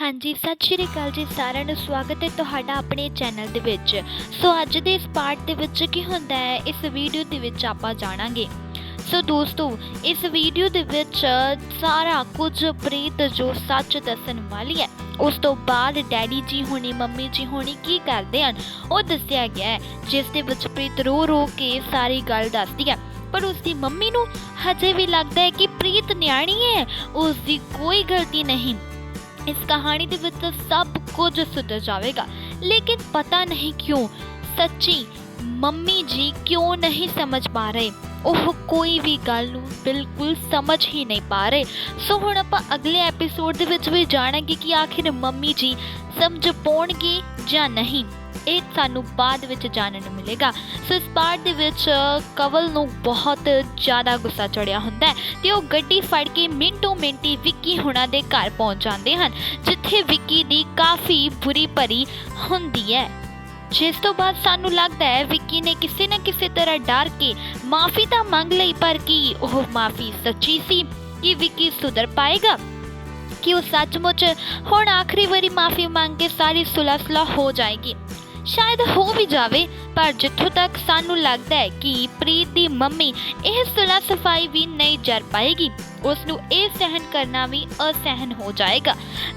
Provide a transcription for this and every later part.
ਹਾਂਜੀ, ਸਤਿ ਸ਼੍ਰੀ ਅਕਾਲ ਜੀ ਸਾਰਿਆਂ ਨੂੰ। ਸਵਾਗਤ ਹੈ ਤੁਹਾਡਾ ਆਪਣੇ ਚੈਨਲ ਦੇ ਵਿੱਚ। ਸੋ ਅੱਜ ਦੇ ਇਸ ਪਾਰਟ ਦੇ ਵਿੱਚ ਕੀ ਹੁੰਦਾ ਹੈ, ਇਸ ਵੀਡੀਓ ਦੇ ਵਿੱਚ ਆਪਾਂ ਜਾਣਾਂਗੇ। ਸੋ ਦੋਸਤੋ, ਇਸ ਵੀਡੀਓ ਦੇ ਵਿੱਚ ਸਾਰਾ ਕੁਝ ਪ੍ਰੀਤ ਜੋ ਸੱਚ ਦੱਸਣ ਵਾਲੀ ਹੈ। ਉਸ ਤੋਂ ਬਾਅਦ ਡੈਡੀ ਜੀ ਹੋਣੀ, ਮੰਮੀ ਜੀ ਹੋਣੀ ਕੀ ਕਰਦੇ ਹਨ, ਉਹ ਦੱਸਿਆ ਗਿਆ ਹੈ, ਜਿਸ ਦੇ ਵਿੱਚ ਪ੍ਰੀਤ ਰੋ ਰੋ ਕੇ ਸਾਰੀ ਗੱਲ ਦੱਸਦੀ ਹੈ। ਪਰ ਉਸ ਦੀ ਮੰਮੀ ਨੂੰ ਹਜੇ ਵੀ ਲੱਗਦਾ ਹੈ ਕਿ ਪ੍ਰੀਤ ਨਿਆਣੀ ਹੈ ਉਸ ਦੀ ਕੋਈ ਗਲਤੀ ਨਹੀਂ। ਇਸ ਕਹਾਣੀ ਦੇ ਵਿੱਚ ਸਭ ਕੁਝ ਸੁਧਰ ਜਾਵੇਗਾ ਲੇਕਿਨ ਪਤਾ ਨਹੀਂ ਕਿਉਂ ਸੱਚੀ ਮੰਮੀ ਜੀ ਕਿਉਂ ਨਹੀਂ ਸਮਝ ਪਾ ਰਹੇ ਉਹ ਕੋਈ ਵੀ ਗੱਲ ਨੂੰ ਬਿਲਕੁਲ ਸਮਝ ਹੀ ਨਹੀਂ ਪਾ ਰਹੇ ਸੋ ਹੁਣ ਆਪਾਂ ਅਗਲੇ ਐਪੀਸੋਡ ਦੇ ਵਿੱਚ ਵੀ ਜਾਣਾਂਗੇ ਕਿ ਆਖਿਰ ਮੰਮੀ ਜੀ ਸਮਝ ਪਾਉਣਗੇ ਜਾਂ ਨਹੀਂ ਇਹ ਸਾਨੂੰ ਬਾਅਦ ਵਿੱਚ ਜਾਣਨ ਨੂੰ ਮਿਲੇਗਾ। ਸੋ ਇਸ ਪਾਰਟ ਦੇ ਵਿੱਚ ਕਵਲ ਨੂੰ ਬਹੁਤ ਜ਼ਿਆਦਾ ਗੁੱਸਾ ਚੜਿਆ ਹੁੰਦਾ ਹੈ ਤੇ ਉਹ ਗੱਡੀ ਫੜ ਕੇ ਮਿੰਟੋ ਮਿੰਟੀ ਵਿੱਕੀ ਹੁਣਾਂ ਦੇ ਘਰ ਪਹੁੰਚ ਜਾਂਦੇ ਹਨ, ਜਿੱਥੇ ਵਿੱਕੀ ਦੀ ਕਾਫੀ ਬੁਰੀ ਭਰੀ ਹੁੰਦੀ ਹੈ। ਜਿਸ ਤੋਂ ਬਾਅਦ ਸਾਨੂੰ ਲੱਗਦਾ ਹੈ ਵਿੱਕੀ ਨੇ ਕਿਸੇ ਨਾ ਕਿਸੇ ਤਰ੍ਹਾਂ ਡਰ ਕੇ ਮਾਫੀ ਤਾਂ ਮੰਗ ਲਈ, ਪਰ ਕੀ ਉਹ ਮਾਫੀ ਸੱਚੀ ਸੀ ਕਿ ਵਿੱਕੀ ਸੁਧਰ ਪਾਏਗਾ? ਕਿ ਉਹ ਸੱਚਮੁੱਚ ਹੁਣ ਆਖਰੀ ਵਾਰੀ ਮਾਫੀ ਮੰਗ ਕੇ ਸਾਰੀ ਸੁਲਹ ਸੁਲਹ ਹੋ ਜਾਏਗੀ? ਸ਼ਾਇਦ ਹੋ ਵੀ ਜਾਵੇ, ਪਰ ਜਿੱਥੋਂ ਤੱਕ ਸਾਨੂੰ ਲੱਗਦਾ ਹੈ ਕਿ ਪ੍ਰੀਤ ਦੀ ਮੰਮੀ ਇਹ ਸੁਲਹ ਸਫ਼ਾਈ ਵੀ ਨਹੀਂ ਜਰ ਪਾਏਗੀ ਉਸ ਨੂੰ ਇਹ ਸਹਿਨ ਕਰਨਾ ਵੀ ਅਸਹਿਨ ਹੋ ਜਾਏਗਾ।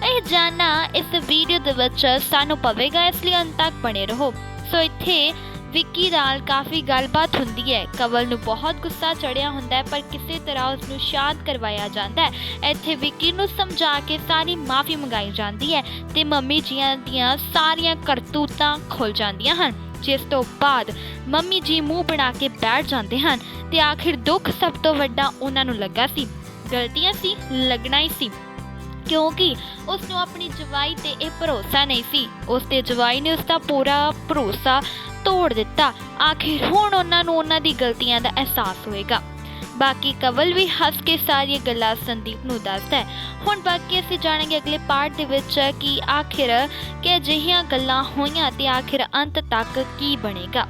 ਇਹ ਜਾਨਣਾ ਇਸ ਵੀਡੀਓ ਦੇ ਵਿੱਚ ਸਾਨੂੰ ਪਵੇਗਾ, ਇਸ ਲਈ ਅੰਤ ਤੱਕ ਬਣੇ ਰਹੋ। ਸੋ ਇੱਥੇ ਵਿੱਕੀ ਨਾਲ ਕਾਫੀ ਗੱਲਬਾਤ ਹੁੰਦੀ ਹੈ। ਕਵਲ ਨੂੰ ਬਹੁਤ ਗੁੱਸਾ ਚੜਿਆ ਹੁੰਦਾ ਹੈ, ਪਰ ਕਿਸੇ ਤਰ੍ਹਾਂ ਉਸ ਨੂੰ ਸ਼ਾਂਤ ਕਰਵਾਇਆ ਜਾਂਦਾ ਹੈ। ਇੱਥੇ ਵਿੱਕੀ ਨੂੰ ਸਮਝਾ ਕੇ ਸਾਰੀ ਮਾਫੀ ਮੰਗਾਈ ਜਾਂਦੀ ਹੈ ਤੇ ਮੰਮੀ ਜੀਆਂ ਦੀਆਂ ਸਾਰੀਆਂ ਕਰਤੂਤਾਂ ਖੁੱਲ ਜਾਂਦੀਆਂ ਹਨ। ਜਿਸ ਤੋਂ ਬਾਅਦ ਮੰਮੀ ਜੀ ਮੂੰਹ ਬਣਾ ਕੇ ਬੈਠ ਜਾਂਦੇ ਹਨ ਤੇ ਆਖਿਰ ਦੁੱਖ ਸਭ ਤੋਂ ਵੱਡਾ ਉਹਨਾਂ ਨੂੰ ਲੱਗਾ ਸੀ। ਗਲਤੀਆਂ ਸੀ, ਲੱਗਣਾ ਹੀ ਸੀ। ਕਿਉਂਕਿ ਉਸ ਨੂੰ ਆਪਣੀ ਜਵਾਈ ਤੇ ਇਹ ਭਰੋਸਾ ਨਹੀਂ ਸੀ। ਉਸ ਤੇ ਜਵਾਈ ਨੇ ਉਸ ਦਾ ਪੂਰਾ ਭਰੋਸਾ ਤੋੜ ਦਿੱਤਾ ਆਖਿਰ ਹੁਣ ਉਹਨਾਂ ਨੂੰ ਉਹਨਾਂ ਦੀ ਗਲਤੀਆਂ ਦਾ ਅਹਿਸਾਸ ਹੋਏਗਾ ਬਾਕੀ ਕਵਲ ਵੀ ਹੱਸ ਕੇ ਸਾਰੀਆਂ ਗੱਲਾਂ ਸੰਦੀਪ ਨੂੰ ਦੱਸਦਾ ਹੈ ਹੁਣ ਬਾਕੀ ਅਸੀਂ ਜਾਣਾਂਗੇ ਅਗਲੇ ਪਾਰਟ ਦੇ ਵਿੱਚ ਕਿ ਆਖਿਰ ਕਿ ਅਜਿਹੀਆਂ ਗੱਲਾਂ ਹੋਈਆਂ ਤੇ ਆਖਿਰ ਅੰਤ ਤੱਕ ਕੀ ਬਣੇਗਾ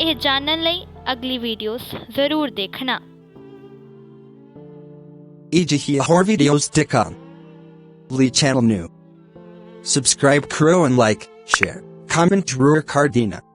ਇਹ ਜਾਣਨ ਲਈ ਅਗਲੀ ਵੀਡੀਓਜ਼ ਜ਼ਰੂਰ ਦੇਖਣਾ Ijihia Hor videos Dikon. Lee channel new. Subscribe Kuro and like, share, comment Ruhr Cardina.